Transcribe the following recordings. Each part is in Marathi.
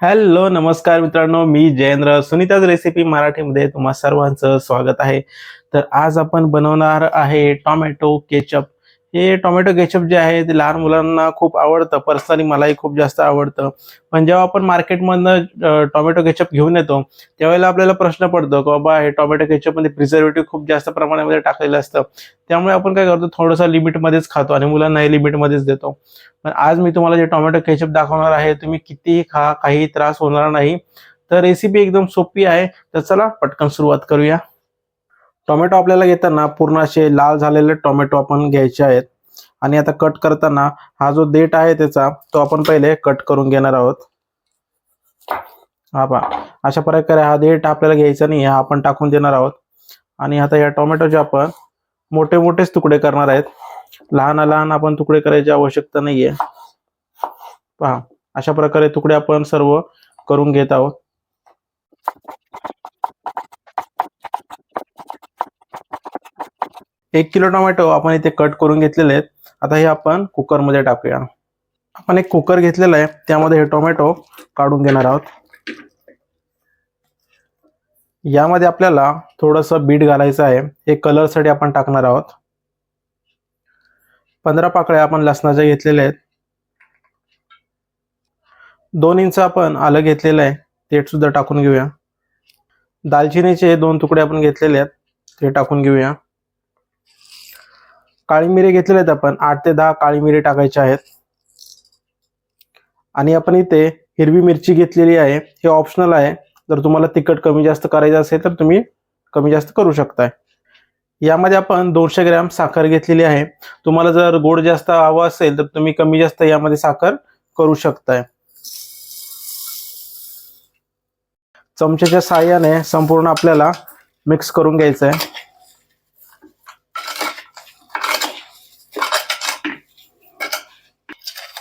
हॅलो नमस्कार मित्रांनो मी जयेंद्र. सुनीताज रेसिपी मराठीमध्ये तुम्हा सर्वांचं स्वागत आहे. तर आज आपण बनवणार आहे टोमॅटो केचप हे टोमॅटो केचप जे आहे ते लहान मुलांना खूप आवडतं. पर्सनली मलाही खूप जास्त आवडतं. पण जेव्हा आपण मार्केटमधनं टोमॅटो केचप घेऊन येतो त्यावेळेला आपल्याला प्रश्न पडतो की बाबा हे टोमॅटो केचपमध्ये प्रिझर्वेटिव्ह खूप जास्त प्रमाणामध्ये टाकलेलं असतं. त्यामुळे आपण काय करतो थोडंसं लिमिटमध्येच खातो आणि मुलांनाही लिमिटमध्येच देतो. पण आज मी तुम्हाला जे टोमॅटो केचप दाखवणार आहे तुम्ही कितीही खा काही त्रास होणार नाही. तर रेसिपी एकदम सोपी आहे. तर चला पटकन सुरुवात करूया. टोमॅटो आपल्याला घेताना पूर्ण असे लाल झालेले टोमॅटो आपण घ्यायचे आहेत. आणि आता कट करताना हा जो देठ आहे त्याचा तो आपण पहिले कट करून घेणार आहोत. हा पहा अशा प्रकारे हा देठ आपल्याला घ्यायचा नाही हा आपण टाकून देणार आहोत. आणि आता या टोमॅटोचे आपण मोठे मोठेच तुकडे करणार आहेत. लहान लहान आपण तुकडे करायची आवश्यकता नाहीये. पहा अशा प्रकारे तुकडे आपण सर्व करून घेत आहोत. एक किलो टोमॅटो आपण इथे कट करून घेतलेले आहेत. आता हे आपण कुकरमध्ये टाकूया. आपण एक कुकर घेतलेला आहे. त्यामध्ये हे टोमॅटो काढून घेणार आहोत. यामध्ये आपल्याला थोडंसं बीट घालायचं आहे. हे कलरसाठी आपण टाकणार आहोत. पंधरा पाकळ्या आपण लसणाच्या घेतलेल्या आहेत. दोन इंच आपण आलं घेतलेलं आहे. ते सुद्धा टाकून घेऊया. दालचिनीचे दोन तुकडे आपण घेतलेले आहेत. ते टाकून घेऊया. काळी मिरी घेतलेले आहेत आपण. आठ ते दहा काळी मिरी टाकायचे आहेत. आणि आपण इथे हिरवी मिरची घेतलेली आहे. हे ऑप्शनल आहे. जर तुम्हाला तिखट कमी जास्त करायचं असेल तर तुम्ही कमी जास्त करू शकताय. यामध्ये आपण दोनशे ग्रॅम साखर घेतलेली आहे. तुम्हाला जर गोड जास्त हवं असेल तर तुम्ही कमी जास्त यामध्ये साखर करू शकताय. चमच्याच्या साह्याने संपूर्ण आपल्याला मिक्स करून घ्यायचं आहे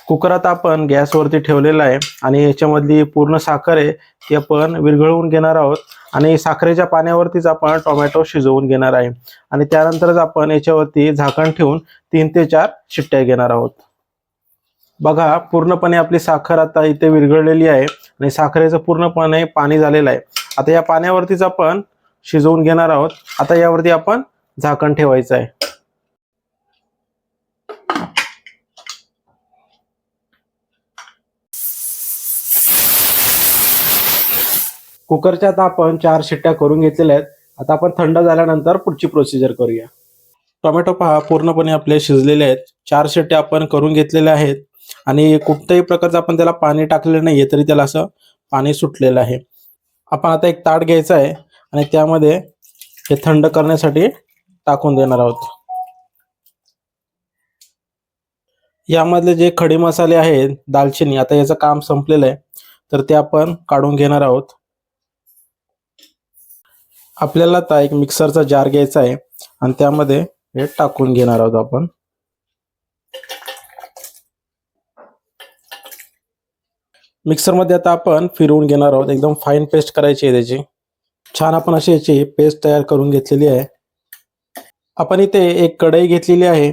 कुकर आता आपण गॅसवरती ठेवलेला आहे आणि याच्यामधली पूर्ण साखर आहे ती आपण विरघळवून घेणार आहोत. आणि साखरेच्या पाण्यावरतीच आपण टोमॅटो शिजवून घेणार आहे. आणि त्यानंतरच आपण याच्यावरती झाकण ठेवून तीन ते चार शिट्ट्या घेणार आहोत. बघा पूर्णपणे आपली साखर आता इथे विरघळलेली आहे आणि साखरेचं पूर्णपणे पाणी झालेलं आहे. आता या पाण्यावरतीच आपण शिजवून घेणार आहोत. आता यावरती आपण झाकण ठेवायचं आहे. कुकरच्या आता आपण चार शिट्ट्या करून घेतलेल्या आहेत. आता आपण थंड झाल्यानंतर पुढची प्रोसिजर करूया. टोमॅटो पहा पूर्णपणे आपले शिजलेले आहेत. चार शिट्ट्या आपण करून घेतलेल्या आहेत. आणि कुठल्याही प्रकारचं आपण त्याला पाणी टाकलेलं नाहीये तरी त्याला असं पाणी सुटलेलं आहे. आपण आता एक ताट घ्यायचं आहे आणि त्यामध्ये हे थंड करण्यासाठी टाकून देणार आहोत. यामधले जे खडे मसाले आहेत दालचिनी आता याचं काम संपलेलं आहे. तर ते आपण काढून घेणार आहोत. आपल्याला आता एक मिक्सरचा जार घ्यायचा आहे. आणि त्यामध्ये हे टाकून घेणार आहोत आपण. मिक्सरमध्ये आता आपण फिरवून घेणार आहोत. एकदम फाईन पेस्ट करायची आहे त्याची. छान आपण अशी याची पेस्ट तयार करून घेतलेली आहे. आपण इथे एक कढई घेतलेली आहे.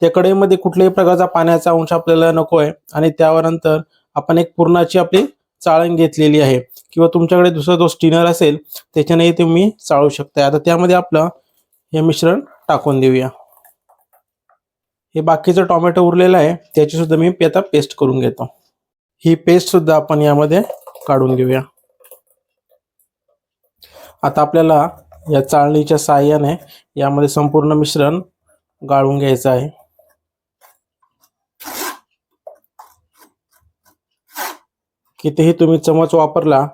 त्या कढईमध्ये कुठल्याही प्रकारचा पाण्याचा अंश आपल्याला नको आहे आणि त्यावर नंतर आपण एक पूर्णाची आपली चाळण घेतलेली आहे किंवा तुमच्याकडे दुसरा जो स्टिनर असेल त्याच्यानेही तुम्ही चाळू शकता आता त्यामध्ये आपलं हे मिश्रण टाकून देऊया. हे बाकीचं टोमॅटो उरलेलं आहे त्याची सुद्धा मी आता पेस्ट करून घेतो. ही पेस्ट सुद्धा आपण यामध्ये काढून घेऊया. आता आपल्याला या चाळणीच्या साहाय्याने यामध्ये संपूर्ण मिश्रण गाळून घ्यायचं आहे. कितीही तुम्ही चमच वापरला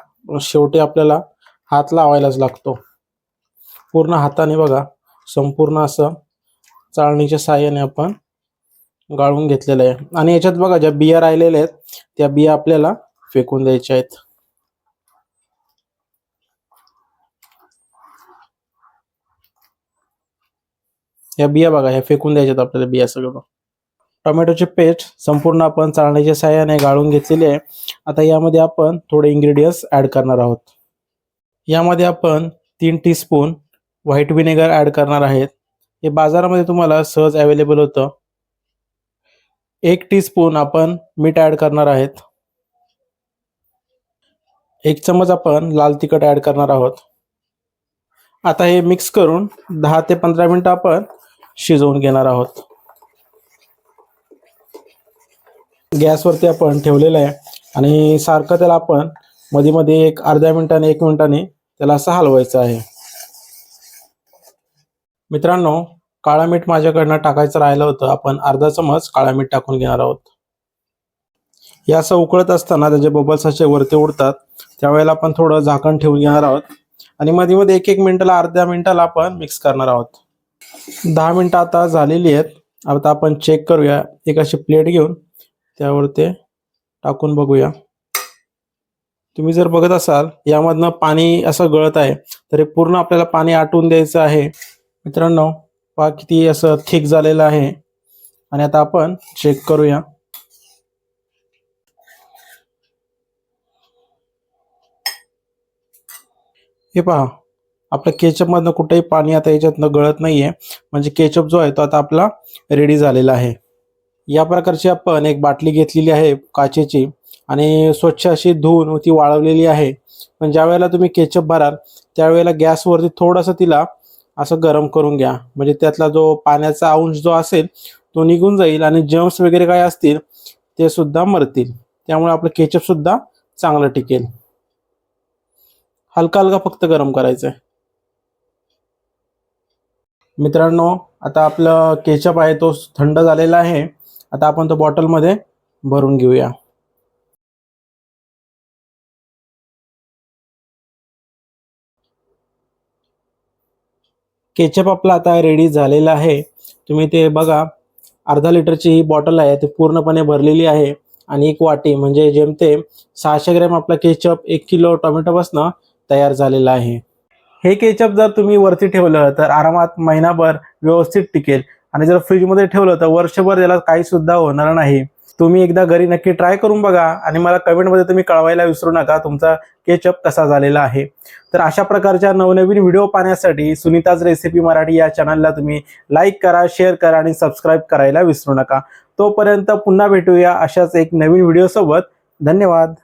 शेवटी आपल्याला हात लावायलाच लागतो. पूर्ण हाताने बघा संपूर्ण असं चाळणीच्या साहाय्याने आपण गाळून घेतलेलं आहे. आणि याच्यात बघा ज्या बिया राहिलेल्या आहेत त्या बिया आपल्याला फेकून द्यायच्या आहेत. या बिया बघा ह्या फेकून द्यायच्यात आपल्याला बिया सगळं. टोमॅटोची पेस्ट संपूर्ण आपण चाळण्याच्या साह्याने गाळून घेतलेली आहे. आता यामध्ये आपण थोडे इन्ग्रेडियंट्स ऍड करणार आहोत. यामध्ये आपण तीन टीस्पून व्हाईट विनेगर ऍड करणार आहेत. हे बाजारामध्ये तुम्हाला सहज अवेलेबल होतं. एक टीस्पून आपण मीठ ऍड करणार आहेत. एक चमच आपण लाल तिखट ऍड करणार आहोत. आता हे मिक्स करून दहा ते पंधरा मिनटं आपण शिजवून घेणार आहोत. गॅसवरती आपण ठेवलेलं आहे. आणि सारखं त्याला आपण मध्ये मध्ये एक अर्ध्या मिनिटाने एक मिनिटाने त्याला असं हलवायचं आहे. मित्रांनो काळा मीठ माझ्याकडनं टाकायचं राहिलं होतं. आपण अर्धा चमच काळा मीठ टाकून घेणार आहोत. हे असं उकळत असताना त्याचे बबल्स असे वरती उडतात. त्यावेळेला आपण थोडं झाकण ठेवून घेणार आहोत. आणि मध्ये मध्ये एक एक मिनिटाला अर्ध्या मिनिटाला आपण मिक्स करणार आहोत. दहा मिनिटं आता झालेली आहेत. आता आपण चेक करूया. एक अशी प्लेट घेऊन त्यावर ते टाकून बघूया. तुम्ही जर बघत असाल यामधनं पाणी असं गळत आहे तर हे पूर्ण आपल्याला पाणी आटवून द्यायचं आहे. मित्रांनो पहा किती असं थिक झालेलं आहे. आणि आता आपण चेक करूया. हे पहा आपल्या केचपमधनं कुठेही पाणी आता याच्यातनं गळत नाहीये. म्हणजे केचप जो आहे तो आता आपला रेडी झालेला आहे. या प्रकारची आपण एक बाटली घेतलेली आहे काचेची आणि स्वच्छ अशी धुवून ती वाळवलेली आहे. पण ज्या वेळेला तुम्ही केचप भराल त्यावेळेला गॅसवरती थोडंसं तिला असं गरम करून घ्या. म्हणजे त्यातला जो पाण्याचा अंश जो असेल तो निघून जाईल आणि जम्स वगैरे काय असतील ते सुद्धा मरतील. त्यामुळे आपलं केचप सुद्धा चांगलं टिकेल. हलका हलका फक्त गरम करायचं आहे मित्रांनो आता आपलं केचप आहे तो थंड झालेला आहे. आता आपण तो बॉटलमध्ये भरून घेऊया. केचप आपला आता रेडी झालेला आहे. तुम्ही ते बघा अर्धा लिटरची ही बॉटल आहे ती पूर्णपणे भरलेली आहे. आणि एक वाटी म्हणजे जेमतेम सहाशे ग्रॅम आपला केचप एक किलो टोमॅटोपासनं तयार झालेला आहे. हे केचप जर तुम्ही वरती ठेवलं तर आरामात महिनाभर व्यवस्थित टिकेल. आणि जर फ्रीजमध्ये ठेवलं तर वर्षभर त्याला काही सुद्धा होणार नाही. तुम्ही एकदा घरी नक्की ट्राय करून बघा आणि मला कमेंटमध्ये तुम्ही कळवायला विसरू नका तुमचा केचअप कसा झालेला आहे. तर अशा प्रकारच्या नवनवीन व्हिडिओ पाहण्यासाठी सुनीताज रेसिपी मराठी या चॅनलला तुम्ही लाईक करा शेअर करा आणि सबस्क्राईब करायला विसरू नका. तोपर्यंत पुन्हा भेटूया अशाच एक नवीन व्हिडिओसोबत धन्यवाद.